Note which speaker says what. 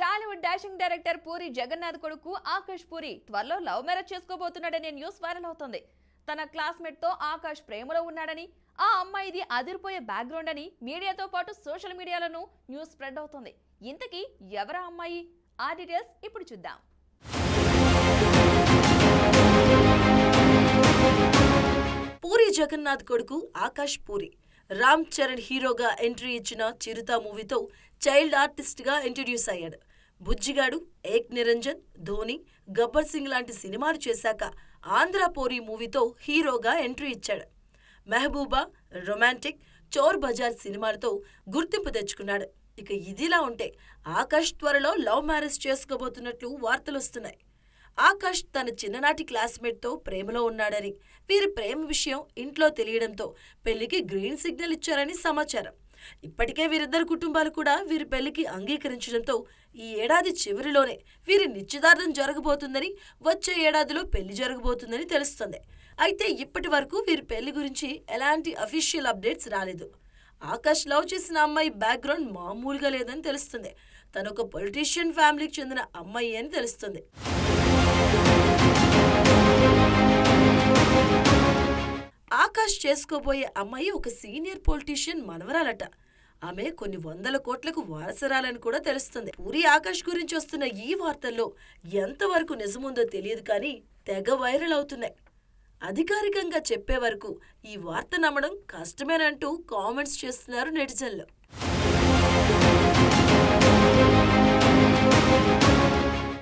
Speaker 1: Tollywood dashing director Puri Jagannadh కొడుకు ఆకాష్ పూరి త్వరలో love marriage చేసుకోబోతున్నాడనే న్యూస్ వైరల్ అవుతోంది. తన క్లాస్మేట్తో ఆకాష్ ప్రేమలో ఉన్నాడని ఆ అమ్మాయిది అదిరిపోయే బ్యాక్గ్రౌండ్ అని మీడియాతో పాటు సోషల్ మీడియాలోనూ న్యూస్ స్ప్రెడ్ అవుతోంది. ఇంతకీ ఎవరా అమ్మాయి? ఆ డీటెయిల్స్ ఇప్పుడు చూద్దాం.
Speaker 2: పూరి జగన్నాథ్ కొడుకు ఆకాష్ పూరి రామ్ చరణ్ హీరోగా ఎంట్రీ ఇచ్చిన చిరుత మూవీతో చైల్డ్ ఆర్టిస్ట్గా ఇంట్రడ్యూస్ అయ్యాడు. బుజ్జిగాడు ఏక్ నిరంజన్ ధోని గబ్బర్ సింగ్ లాంటి సినిమాలు చేశాక ఆంధ్ర పోరి మూవీతో హీరోగా ఎంట్రీ ఇచ్చాడు. మెహబూబా రొమాంటిక్ చోర్ బజార్ సినిమాలతో గుర్తింపు తెచ్చుకున్నాడు. ఇక ఇదిలా ఉంటే ఆకాష్ త్వరలో లవ్ మ్యారేజ్ చేసుకోబోతున్నట్లు వార్తలొస్తున్నాయి. ఆకాష్ తన చిన్ననాటి క్లాస్మేట్తో ప్రేమలో ఉన్నాడని వీరి ప్రేమ విషయం ఇంట్లో తెలియడంతో పెళ్ళికి గ్రీన్ సిగ్నల్ ఇచ్చారని సమాచారం. ఇప్పటికే వీరిద్దరు కుటుంబాలు కూడా వీరి పెళ్ళికి అంగీకరించడంతో ఈ ఏడాది చివరిలోనే వీరి నిశ్చితార్థం జరగబోతుందని వచ్చే ఏడాదిలో పెళ్ళి జరగబోతుందని తెలుస్తుంది. అయితే ఇప్పటి వరకు వీరి పెళ్ళి గురించి ఎలాంటి అఫీషియల్ అప్డేట్స్ రాలేదు. ఆకాష్ లవ్ చేసిన అమ్మాయి బ్యాక్గ్రౌండ్ మామూలుగా లేదని తెలుస్తుంది. తను ఒక పొలిటీషియన్ ఫ్యామిలీకి చెందిన అమ్మాయి అని తెలుస్తుంది. చేసుకోబోయే అమ్మాయి ఒక సీనియర్ పొలిటీషియన్ మనవరాలట. ఆమె కొన్ని వందల కోట్లకు వారసరాలని కూడా తెలుస్తుంది. పూరి ఆకాష్ గురించి వస్తున్న ఈ వార్తల్లో ఎంతవరకు నిజముందో తెలియదు కానీ తెగ వైరల్ అవుతున్నాయి. అధికారికంగా చెప్పే వరకు ఈ వార్త నమ్మడం కష్టమేనంటూ కామెంట్స్ చేస్తున్నారు నెటిజన్లు.